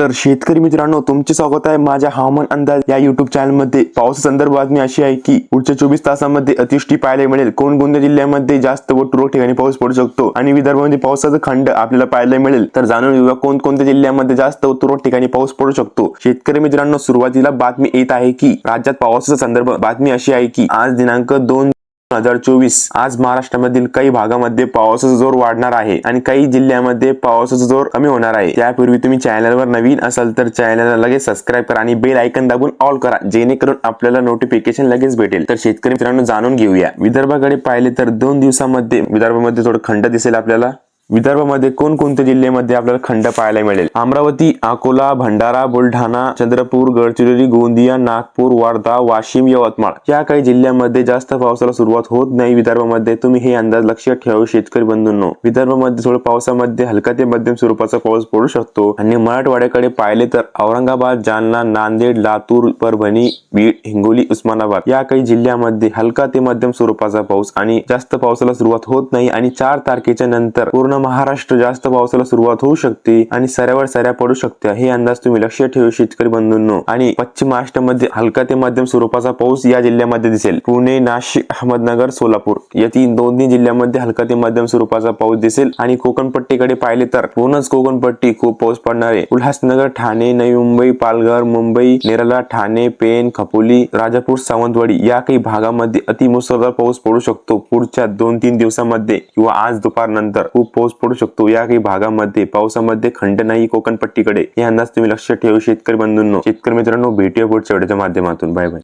तर शेतकरी मित्रांनो तुमचे स्वागत आहे माझ्या हवामान अंदाज या युट्यूब चॅनलमध्ये. पाऊस संदर्भ बातमी अशी आहे की पुढच्या चोवीस तासामध्ये अतिवृष्टी पाहायला मिळेल. कोणकोणत्या जिल्ह्यामध्ये जास्त व तुरळक ठिकाणी पाऊस पडू शकतो आणि विदर्भामध्ये पावसाचा खंड आपल्याला पाहायला मिळेल तर जाणून घेऊया कोणकोणत्या जिल्ह्यामध्ये जास्त व तुरळक ठिकाणी पाऊस पडू शकतो. शेतकरी मित्रांनो सुरुवातीला बातमी येत आहे की राज्यात पावसाचा संदर्भ. बातमी अशी आहे की आज दिनांक दोन हजार चोवीस आज महाराष्ट्रामधील काही भागामध्ये पावसाचा जोर वाढणार आहे आणि काही जिल्ह्यामध्ये पावसाचा जोर कमी होणार आहे. त्यापूर्वी तुम्ही चॅनलवर नवीन असाल तर चॅनलला लगेच सबस्क्राईब करा आणि बेल आयकन दाबून ऑल करा जेणेकरून आपल्याला नोटिफिकेशन लगेच भेटेल. तर शेतकरी मित्रांनो जाणून घेऊया. विदर्भाकडे पाहिले तर दोन दिवसामध्ये विदर्भामध्ये थोडं खंड दिसेल आपल्याला. विदर्भामध्ये कोणकोणत्या जिल्ह्यामध्ये आपल्याला खंड पाहायला मिळेल? अमरावती अकोला भंडारा बुलढाणा चंद्रपूर गडचिरोली गोंदिया नागपूर वर्धा वाशिम यवतमाळ. या काही जिल्ह्यामध्ये जास्त पावसाला सुरुवात होत नाही. विदर्भामध्ये तुम्ही हे अंदाज लक्षात ठेवा शेतकरी बंधूंनो. विदर्भामध्ये थोडं पावसामध्ये हलका ते मध्यम स्वरूपाचा पाऊस पडू शकतो. आणि मराठवाड्याकडे पाहिले तर औरंगाबाद जालना नांदेड लातूर परभणी बीड हिंगोली उस्मानाबाद या काही जिल्ह्यामध्ये हलका ते मध्यम स्वरूपाचा पाऊस आणि जास्त पावसाला सुरुवात होत नाही. आणि चार तारखेच्या नंतर पूर्ण महाराष्ट्र जास्त पावसाला सुरुवात होऊ शकते आणि सऱ्यावर सऱ्या पडू शकते हे अंदाज तुम्ही लक्षात ठेवू शेतकरी बंधूंनो. आणि पश्चिम महाराष्ट्रामध्ये हलका ते मध्यम स्वरूपाचा पाऊस या जिल्ह्यामध्ये दिसेल. पुणे नाशिक अहमदनगर सोलापूर या तीन दोन्ही जिल्ह्यामध्ये हलका ते मध्यम स्वरूपाचा पाऊस दिसेल. आणि कोकणपट्टीकडे पाहिले तर पूर्णच कोकणपट्टी खूप पाऊस पडणार आहे. उल्हासनगर ठाणे नवी मुंबई पालघर मुंबई नेरला ठाणे पेन खपोली राजापूर सावंतवाडी या काही भागामध्ये अतिमुसळधार पाऊस पडू शकतो. पुढच्या दोन तीन दिवसामध्ये किंवा आज दुपारनंतर खूप पाऊस पडू शकतो. या काही भागामध्ये पावसामध्ये खंड नाही कोकणपट्टीकडे हे अंदाज तुम्ही लक्षात ठेवू शेतकरी बंधूंनो. शेतकरी मित्रांनो भेटूया पुढच्या व्हिडिओच्या माध्यमातून. Bye bye.